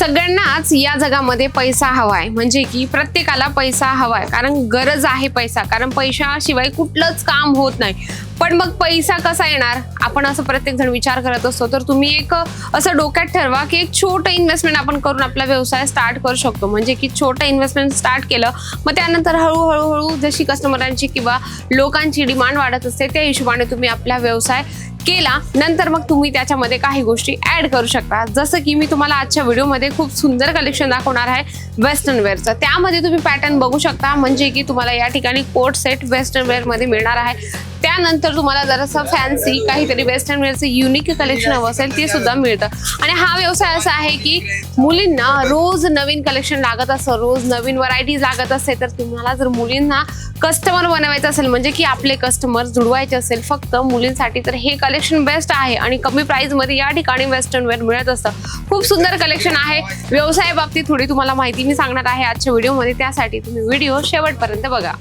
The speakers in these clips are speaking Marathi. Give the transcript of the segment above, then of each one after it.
सगळ्यांनाच या जगामध्ये पैसा हवाय. म्हणजे की प्रत्येकाला पैसा हवाय. कारण गरज आहे पैसा. कारण पैशाशिवाय कुठलंच काम होत नाही. पण मग पैसा कसा येणार? आपण असं प्रत्येक जण विचार करत असतो. तर तुम्ही एक असं डोक्यात ठरवा की एक छोटं इन्व्हेस्टमेंट आपण करून आपला व्यवसाय स्टार्ट करू शकतो. म्हणजे की छोटं इन्व्हेस्टमेंट स्टार्ट केलं मग त्यानंतर हळूहळू हळू जशी कस्टमरांची किंवा लोकांची डिमांड वाढत असते त्या हिशोबाने तुम्ही आपला व्यवसाय केला. नंतर मग तुम्ही त्याच्यामध्ये काही गोष्टी ऍड करू शकता. जसं की मी तुम्हाला आजच्या व्हिडिओमध्ये खूप सुंदर कलेक्शन दाखवणार आहे वेस्टर्न वेअरचं त्यामध्ये तुम्ही पॅटर्न बघू शकता. म्हणजे की तुम्हाला या ठिकाणी कोट सेट वेस्टर्न वेअरमध्ये मिळणार आहे. त्यानंतर तुम्हाला जरासं फॅन्सी काहीतरी वेस्टर्न वेअरचं युनिक कलेक्शन हवं असेल ते सुद्धा मिळतं. आणि हा व्यवसाय असा आहे की मुलींना रोज नवीन कलेक्शन लागत असतं रोज नवीन व्हरायटीज लागत असते तर तुम्हाला जर मुलींना कस्टमर बनवायचं असेल म्हणजे की आपले कस्टमर जुळवायचे असेल फक्त मुलींसाठी तर हे कलेक्शन बेस्ट आहे. आणि कमी प्राईजमध्ये या ठिकाणी वेस्टर्न वेअर मिळत असतं. खूप सुंदर कलेक्शन आहे. व्यवसाय बाबतीत थोडी तुम्हाला माहिती मी सांगणार आहे आजच्या व्हिडिओमध्ये त्यासाठी तुम्ही व्हिडिओ शेवटपर्यंत बघा.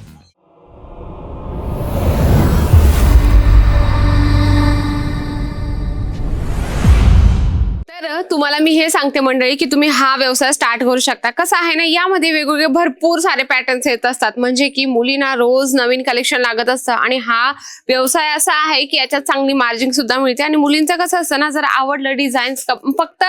तर तुम्हाला मी हे सांगते मंडळी की तुम्ही हा व्यवसाय स्टार्ट करू शकता. कसं आहे ना यामध्ये वेगवेगळे भरपूर सारे पॅटर्न्स येत असतात. म्हणजे की मुलींना रोज नवीन कलेक्शन लागत असतं आणि हा व्यवसाय असा आहे की याच्यात चांगली मार्जिन सुद्धा मिळते. आणि मुलींचं कसं असतं ना जर आवडलं डिझाईन फक्त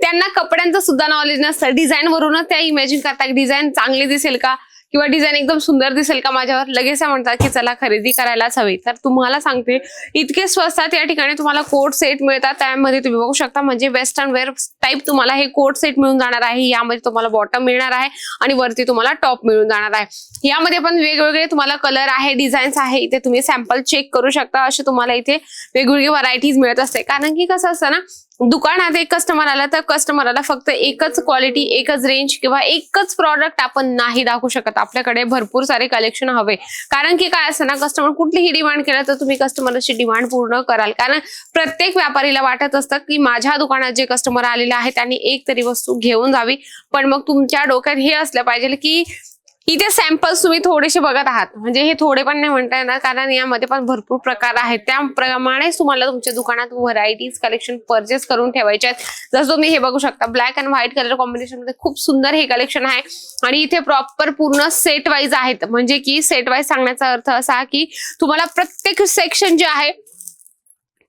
त्यांना कपड्यांचं सुद्धा नॉलेज नसतं. डिझाईन वरूनच त्या इमॅजिन करतात डिझाईन चांगली दिसेल का? किंवा डिझाईन एकदम सुंदर दिसेल का माझ्यावर? लगेच म्हणतात की चला खरेदी करायलाच हवी. तर तुम्हाला सांगते इतके स्वस्तात या ठिकाणी तुम्हाला कोट सेट मिळतात. त्यामध्ये तुम्ही बघू शकता म्हणजे वेस्टर्न वेअर टाईप तुम्हाला हे कोट सेट मिळून जाणार आहे. यामध्ये तुम्हाला बॉटम मिळणार आहे आणि वरती तुम्हाला टॉप मिळून जाणार आहे. यामध्ये पण वेगवेगळे तुम्हाला कलर आहे डिझाईन्स आहे. इथे तुम्ही सॅम्पल चेक करू शकता. असे तुम्हाला इथे वेगवेगळी व्हरायटीज मिळत असते. कारण की कसं असतं ना दुकानात एक कस्टमर आला तर कस्टमरला फक्त एकच क्वालिटी एकच रेंज किंवा एकच प्रॉडक्ट आपण नाही दाखवू शकत. आपल्याकडे भरपूर सारे कलेक्शन हवे. कारण की काय असतं ना कस्टमर कुठलीही डिमांड केलं तर तुम्ही कस्टमरची डिमांड पूर्ण कराल. कारण प्रत्येक व्यापारीला वाटत असतं की माझ्या दुकानात जे कस्टमर आलेले आहे त्यांनी एक तरी वस्तू घेऊन जावी. पण मग तुमच्या डोक्यात हे असलं पाहिजे की इथे सॅम्पल्स तुम्ही थोडेसे बघत आहात. म्हणजे हे थोडे पण नाही म्हणता येणार कारण यामध्ये पण भरपूर प्रकार आहेत. त्याप्रमाणेच तुम्हाला तुमच्या दुकानात व्हरायटीज कलेक्शन परचेस करून ठेवायचे आहेत. जसं तुम्ही हे बघू शकता ब्लॅक अँड व्हाईट कलर कॉम्बिनेशनमध्ये खूप सुंदर हे कलेक्शन आहे. आणि इथे प्रॉपर पूर्ण सेट वाईज आहेत. म्हणजे की सेट वाईज सांगण्याचा अर्थ असा की तुम्हाला प्रत्येक सेक्शन जे आहे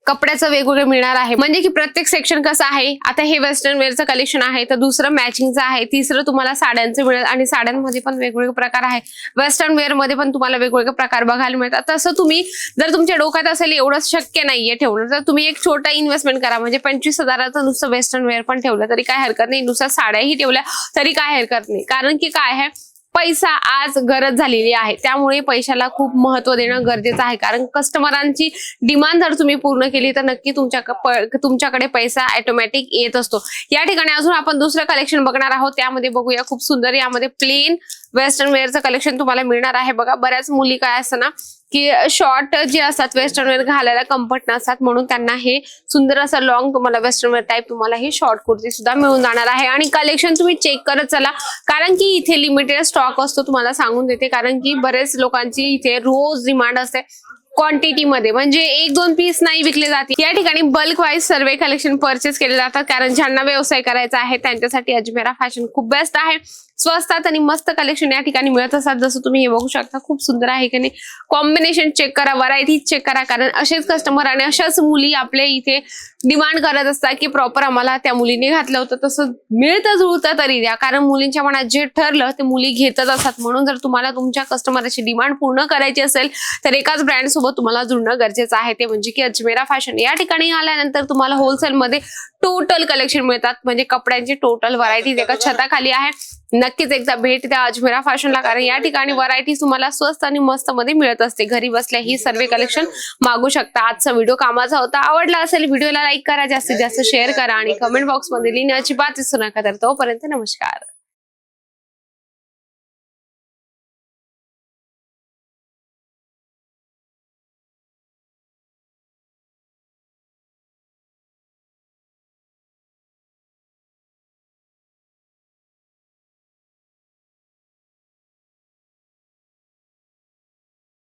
कपड्याचं वेगवेगळं मिळणार आहे. म्हणजे की प्रत्येक सेक्शन कसं आहे? आता हे वेस्टर्न वेअरचं कलेक्शन आहे तर दुसरं मॅचिंगचं आहे तिसरं तुम्हाला साड्यांचं मिळेल आणि साड्यांमध्ये पण वेगवेगळे प्रकार आहे. वेस्टर्न वेअरमध्ये पण तुम्हाला वेगवेगळे प्रकार बघायला मिळतात. तसं तुम्ही जर तुमच्या डोक्यात असेल एवढं शक्य नाहीये ठेवणं तर तुम्ही एक छोटा इन्व्हेस्टमेंट करा. म्हणजे पंचवीस हजाराचं नुसतं वेस्टर्न वेअर पण ठेवलं तरी काय हरकत नाही. नुसतं साड्याही ठेवल्या तरी काय हरकत नाही. कारण की काय आहे? पैसा आज गरज झालेली आहे. त्यामुळे पैशाला खूप महत्त्व देणं गरजेचं आहे. कारण कस्टमरांची डिमांड जर तुम्ही पूर्ण केली तर नक्की तुमच्या तुमच्याकडे पैसा ऑटोमॅटिक येत असतो. या ठिकाणी अजून आपण दुसरं कलेक्शन बघणार आहोत. त्यामध्ये बघूया खूप सुंदर यामध्ये प्लेन वेस्टर्न वेअरचं कलेक्शन तुम्हाला मिळणार आहे. बघा बऱ्याच मुली काय असतं ना की शॉर्ट जे असतात वेस्टर्न वेअर घालायला कम्फर्ट नसतात म्हणून त्यांना हे सुंदर असं लॉंग तुम्हाला वेस्टर्न वेअर टाईप तुम्हाला हे शॉर्ट कुर्ती सुद्धा मिळून जाणार आहे. आणि कलेक्शन तुम्ही चेक करत चला कारण की इथे लिमिटेड स्टॉक असतो तुम्हाला सांगून देते कारण की बरेच लोकांची इथे रोज डिमांड असते क्वांटिटी मध्ये. म्हणजे एक दोन पीस नाही विकले जाते. या ठिकाणी बल्क वाईज सर्वे कलेक्शन परचेस केले जातात कारण ज्यांना व्यवसाय करायचा आहे त्यांच्यासाठी अजमेरा फॅशन खूप बेस्ट आहे. स्वस्तात आणि मस्त कलेक्शन या ठिकाणी मिळत असतात. जसं तुम्ही हे बघू शकता खूप सुंदर आहे की नाही. कॉम्बिनेशन चेक करा व्हरायटी चेक करा कारण असेच कस्टमर आणि अशाच मुली आपल्या इथे डिमांड करत असतात की प्रॉपर आम्हाला त्या मुलीने घातलं होतं. तसं मिळतं जुळतं तरी द्या. कारण मुलींच्या मनात जे ठरलं ते मुली घेतच असतात. म्हणून जर तुम्हाला तुमच्या कस्टमरची डिमांड पूर्ण करायची असेल तर एकाच ब्रँड सोबत तुम्हाला जुळणं गरजेचं आहे. ते म्हणजे की अजमेरा फॅशन या ठिकाणी आल्यानंतर तुम्हाला होलसेलमध्ये टोटल कलेक्शन मिळतात. म्हणजे कपड्यांची टोटल व्हरायटी एका छताखाली आहे. नक्कीच एकदा भेट द्या. अजमेरा फॅशनला कारण या ठिकाणी व्हरायटी तुम्हाला स्वस्त आणि मस्त मध्ये मिळत असते. घरी बसल्या ही सर्व कलेक्शन मागू शकता. आजचा व्हिडिओ कामाचा होता. आवडला असेल व्हिडिओला लाईक करा. जास्तीत जास्त शेअर करा आणि कमेंट बॉक्समध्ये लिहिण्याची बात विसरू नका तर तोपर्यंत नमस्कार.